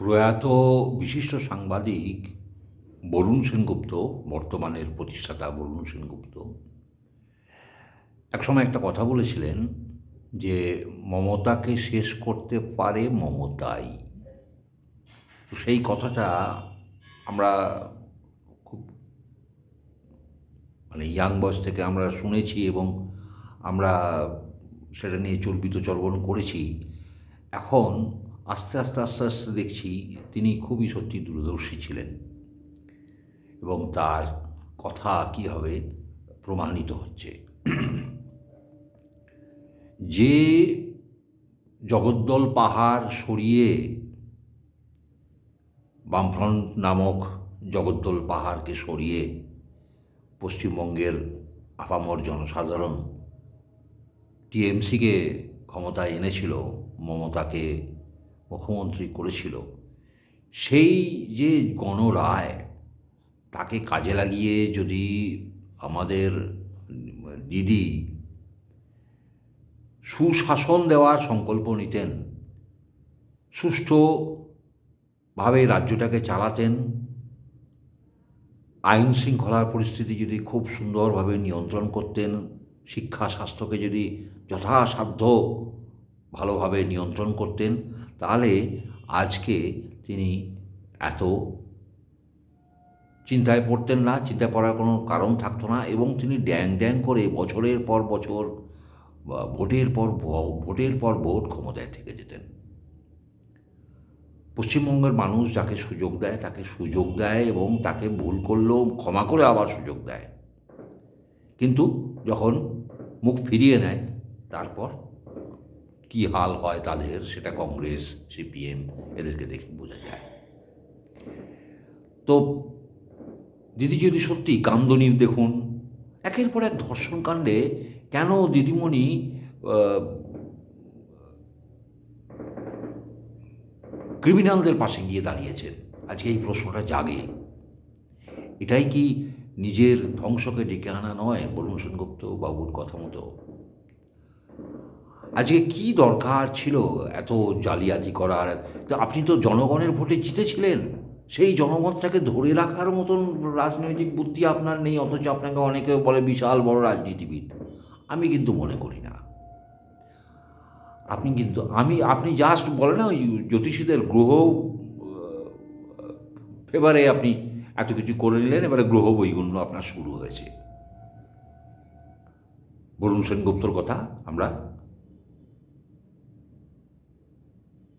প্রয়াত বিশিষ্ট সাংবাদিক বরুণ সেনগুপ্ত, বর্তমানের প্রতিষ্ঠাতা বরুণ সেনগুপ্ত, একসময় একটা কথা বলেছিলেন যে মমতাকে শেষ করতে পারে মমতাই। সেই কথাটা আমরা খুব মানে ইয়াং বয়স থেকে আমরা শুনেছি এবং আমরা সেটা নিয়ে চর্বিত চর্বণ করেছি। এখন আস্তে আস্তে আস্তে আস্তে দেখছি তিনি খুবই সত্যি দূরদর্শী ছিলেন এবং তার কথা কীভাবে প্রমাণিত হচ্ছে। যে জগদ্দল পাহাড় সরিয়ে বামফ্রন্ট নামক জগদ্দল পাহাড়কে সরিয়ে পশ্চিমবঙ্গের আপামর জনসাধারণ টিএমসিকে ক্ষমতায় এনেছিল, মমতাকে মুখ্যমন্ত্রী করেছিল, সেই যে গণরায় তাকে কাজে লাগিয়ে যদি আমাদের দিদি সুশাসন দেওয়ার সংকল্প নিতেন, সুষ্ঠুভাবে রাজ্যটাকে চালাতেন, আইন শৃঙ্খলার পরিস্থিতি যদি খুব সুন্দরভাবে নিয়ন্ত্রণ করতেন, শিক্ষা স্বাস্থ্যকে যদি যথাসাধ্য ভালোভাবে নিয়ন্ত্রণ করতেন, তাহলে আজকে তিনি এত চিন্তায় পড়তেন না, চিন্তায় পড়ার কোনো কারণ থাকতো না এবং তিনি ড্যাং ড্যাং করে বছরের পর বছর ভোটের পর ভোটের পর ভোট ক্ষমতায় থেকে যেতেন। পশ্চিমবঙ্গের মানুষ যাকে সুযোগ দেয়, তাকে সুযোগ দেয় এবং তাকে ভুল করলেও ক্ষমা করে আবার সুযোগ দেয়। কিন্তু যখন মুখ ফিরিয়ে নেয়, তারপর কি হাল হয় তাদের সেটা কংগ্রেস, সিপিএম এদেরকে দেখে বোঝা যায়। তো দিদি যদি সত্যি কামদনির দেখুন, একের পর এক ধর্ষণ কাণ্ডে কেন দিদিমণি ক্রিমিনালদের পাশে গিয়ে দাঁড়িয়েছেন? আজকে এই প্রশ্নটা জাগে। এটাই কি নিজের ধ্বংসকে ডেকে আনা নয়, বরুণ সেনগুপ্ত বাবুর কথা মতো? আজকে কি দরকার ছিল এত জালিয়াতি করার? আপনি তো জনগণের ভোটে জিতেছিলেন। সেই জনমতটাকে ধরে রাখার মতন রাজনৈতিক বুদ্ধি আপনার নেই, অথচ আপনাকে অনেকে বলে বিশাল বড় রাজনীতিবিদ। আমি কিন্তু মনে করি না। আপনি কিন্তু, আমি, আপনি জাস্ট বলে না, ওই জ্যোতিষীদের গ্রহ ফেভারে আপনি এত কিছু করে নিলেন, এবারে গ্রহ বৈগুণ্য আপনার শুরু হয়েছে। বরুণ সেনগুপ্তর কথা আমরা